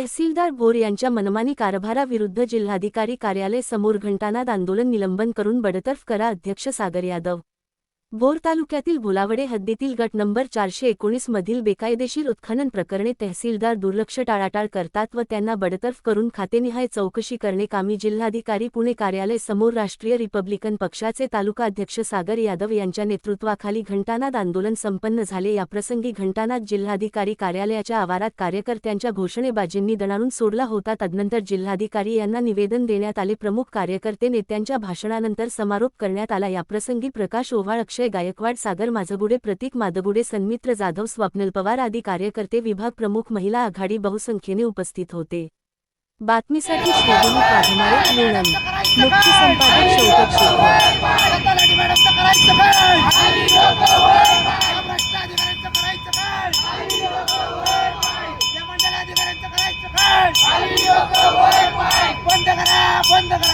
तहसीलदार भोर यांच्या मनमानी कारभाराविरुद्ध जिल्हाधिकारी कार्यालय समोर घंटानाद आंदोलन निलंबन करून बडतर्फ करा अध्यक्ष सागर यादव. बोर तालुक्यातील भुलावडे हद्दीतील गट नंबर चारशे एकोणीस मधील बेकायदेशीर उत्खनन प्रकरणे तहसीलदार दुर्लक्ष टाळाटाळ करतात व त्यांना बडतर्फ करून खातेनिहाय चौकशी करणे कामी जिल्हाधिकारी पुणे कार्यालय समोर राष्ट्रीय रिपब्लिकन पक्षाचे तालुका अध्यक्ष सागर यादव यांच्या नेतृत्वाखाली घंटानाद आंदोलन संपन्न झाले. याप्रसंगी घंटानाद जिल्हाधिकारी कार्यालयाच्या आवारात कार्यकर्त्यांच्या घोषणेबाजींनी दणाणून सोडला होता. तदनंतर जिल्हाधिकारी यांना निवेदन देण्यात आले. प्रमुख कार्यकर्ते नेत्यांच्या भाषणानंतर समारोप करण्यात आला. याप्रसंगी प्रकाश ओव्हाळ अक्षय गायकवाड सागर माझबुडे प्रतीक माधबुडे सन्मित्र जाधव स्वप्नल पवार आदी कार्यकर्ते विभाग प्रमुख महिला आघाडी बहुसंख्येने उपस्थित होते. बातमीसाठी श्रीदेवी पाधमारे लोणंद मुख्य संपादक शौकत शेखर. बंद करा बंद करा